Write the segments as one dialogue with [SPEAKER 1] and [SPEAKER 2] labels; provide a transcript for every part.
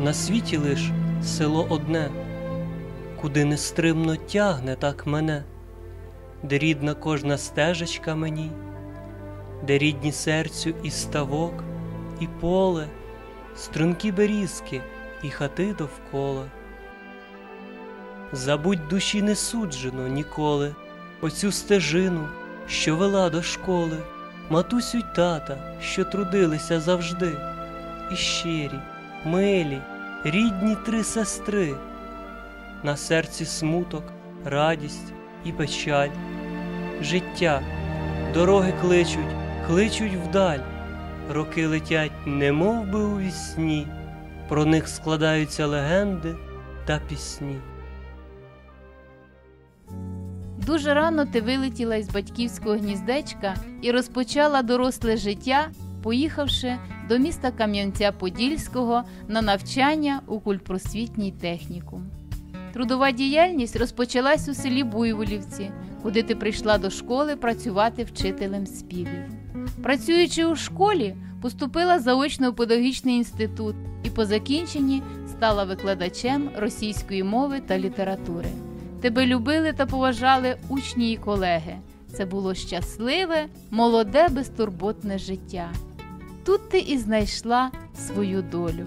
[SPEAKER 1] На світі лиш село одне, куди нестримно тягне так мене, де рідна кожна стежечка мені, де рідні серцю і ставок, і поле, стрункі берізки і хати довкола. Забудь душі не суджено ніколи, оцю стежину, що вела до школи, матусю й тата, що трудилися завжди, і щирі, милі, рідні три сестри, на серці смуток, радість і печаль, життя, дороги кличуть, кличуть вдаль, роки летять, немов би у вісні, про них складаються легенди та пісні.
[SPEAKER 2] Дуже рано ти вилетіла із батьківського гніздечка і розпочала доросле життя, поїхавши до міста Кам'янця-Подільського на навчання у культпросвітній технікум. Трудова діяльність розпочалась у селі Буйволівці, куди ти прийшла до школи працювати вчителем співів. Працюючи у школі, поступила заочно у педагогічний інститут і по закінченні стала викладачем російської мови та літератури. Тебе любили та поважали учні і колеги. Це було щасливе, молоде, безтурботне життя. Тут ти і знайшла свою долю.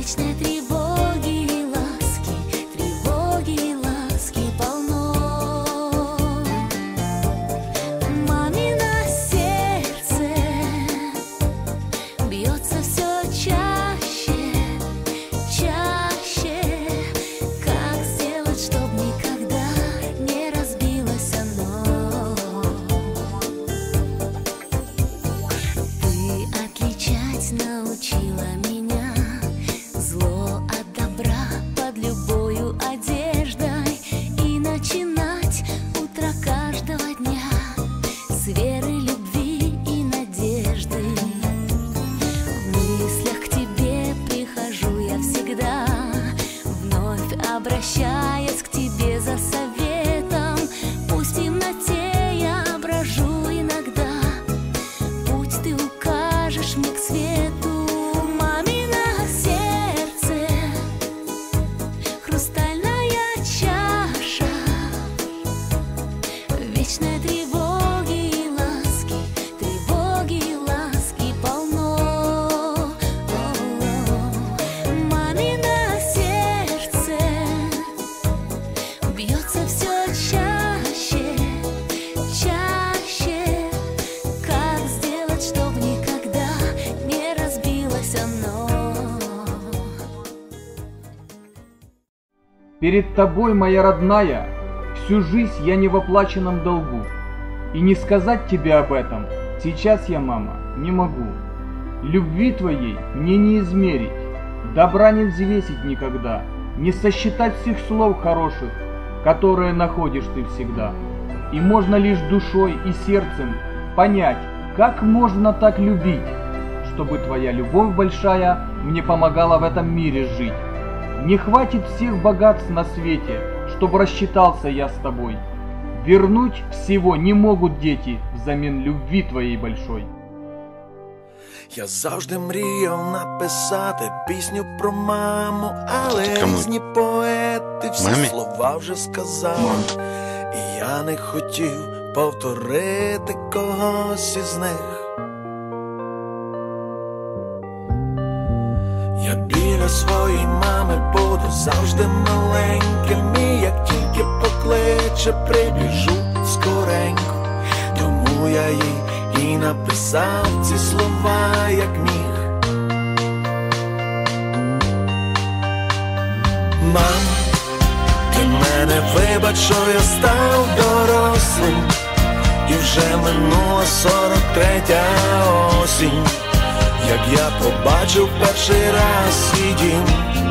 [SPEAKER 3] вечной тревоги
[SPEAKER 4] Перед тобой, моя родная, всю жизнь я не в оплаченном долгу. И не сказать тебе об этом сейчас я, мама, не могу. Любви твоей мне не измерить, добра не взвесить никогда, не сосчитать всех слов хороших, которые находишь ты всегда. И можно лишь душой и сердцем понять, как можно так любить, чтобы твоя любовь большая мне помогала в этом мире жить. Не хватит всех богатств на свете, чтобы рассчитался я с тобой. Вернуть всего не могут дети взамен любви твоей большой.
[SPEAKER 5] Я завжди мріяв написати пісню про маму, але
[SPEAKER 6] Кому?
[SPEAKER 5] різні поети всі
[SPEAKER 6] Мамі?
[SPEAKER 5] слова вже сказали. І я не хотів повторити когось із них. Я біля своєї мами завжди маленьким, і як тільки покличе, прибіжу скоренько Тому я їй і написав ці слова, як міг. Мам, ти мене вибач, що я став дорослим, і вже минула сорок третя осінь, як я побачив перший раз свій дім.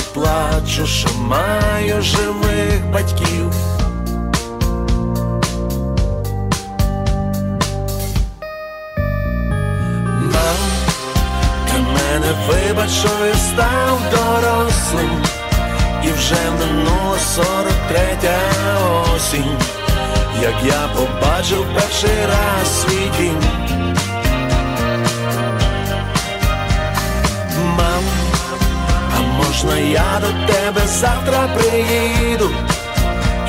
[SPEAKER 5] плачу, що маю живих батьків. Мам, ти мене вибач, що я став дорослим, і вже минула сорок третя осінь, як я побачив перший раз свій дім. Можна я до тебе завтра приїду,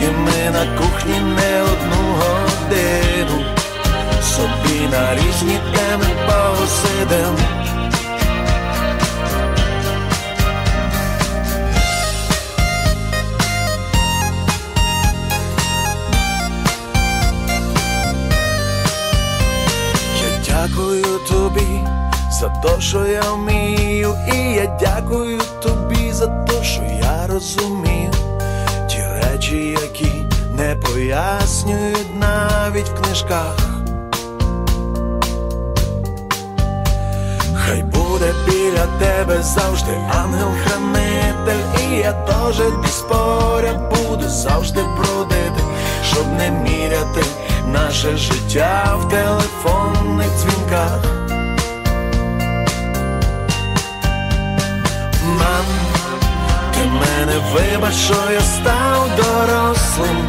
[SPEAKER 5] і ми на кухні не одну годину собі на різні теми посидим. Я дякую тобі за те, що я вмію, і я дякую не пояснюють навіть в книжках. Хай буде біля тебе завжди ангел-хранитель, і я теж десь поряд буду завжди бродити, щоб не міряти наше життя в телефонних дзвінках. Мам, ти мене вибач, що я став дорослим,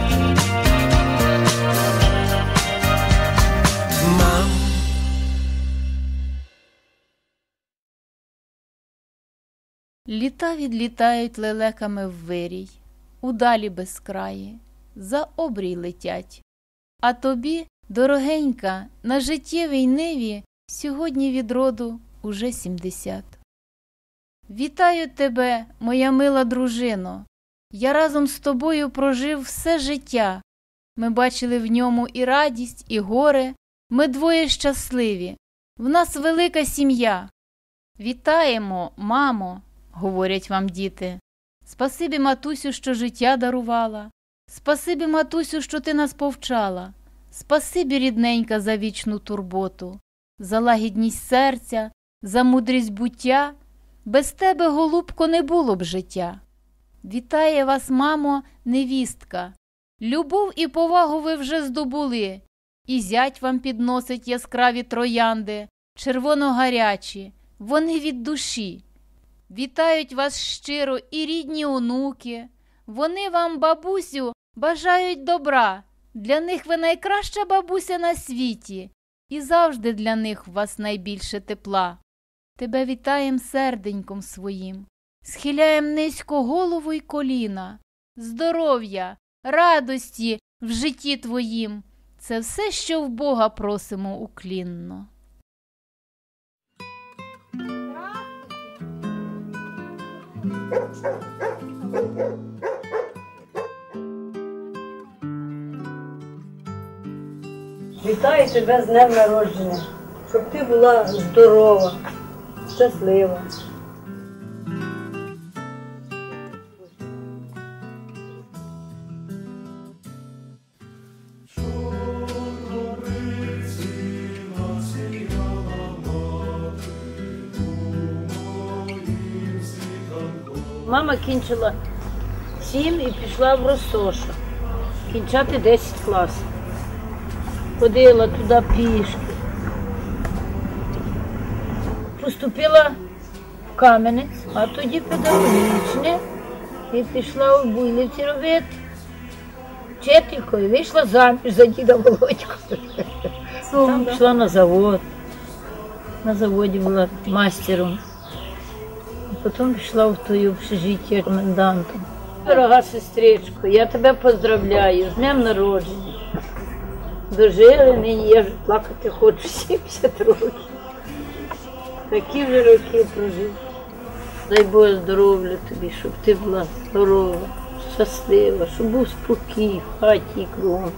[SPEAKER 2] Літа відлітають лелеками в вирій, удалі безкраї, за обрій летять. А тобі, дорогенька, на життєвій ниві сьогодні від роду уже сімдесят. Вітаю тебе, моя мила дружино. Я разом з тобою прожив все життя. Ми бачили в ньому і радість, і горе. Ми двоє щасливі. В нас велика сім'я. Вітаємо, мамо, говорять вам діти. Спасибі, матусю, що життя дарувала. Спасибі, матусю, що ти нас повчала. Спасибі, рідненька, за вічну турботу, за лагідність серця, за мудрість буття. Без тебе, голубко, не було б життя. Вітає вас, мамо, невістка. Любов і повагу ви вже здобули, і зять вам підносить яскраві троянди, червоно-гарячі, вони від душі. Вітають вас щиро і рідні онуки. Вони вам, бабусю, бажають добра. Для них ви найкраща бабуся на світі, і завжди для них у вас найбільше тепла. Тебе вітаєм серденьком своїм, схиляєм низько голову й коліна, здоров'я, радості в житті твоїм. Це все, що в Бога просимо уклінно.
[SPEAKER 6] Вітаю тебе з днем народження, щоб ти була здорова, щаслива. Мама кінчила сім і пішла в Росоша. Кінчати 10 класів. Ходила туди пішки. Поступила в Кам'янець, а тоді педагогічне. І пішла у Буйлівці робити. Вчителькою, вийшла заміж за діда Володьку. Там пішла на завод. На заводі була мастером. Потім пішла в той общежиття комендантом. Дорога сестричко, я тебе поздравляю з днем народження. Дожили нині, я вже плакати хочу 70 років. Такі вже роки прожив. Дай Боже здоров'я тобі, щоб ти була здорова, щаслива, щоб був спокій в хаті і кругом.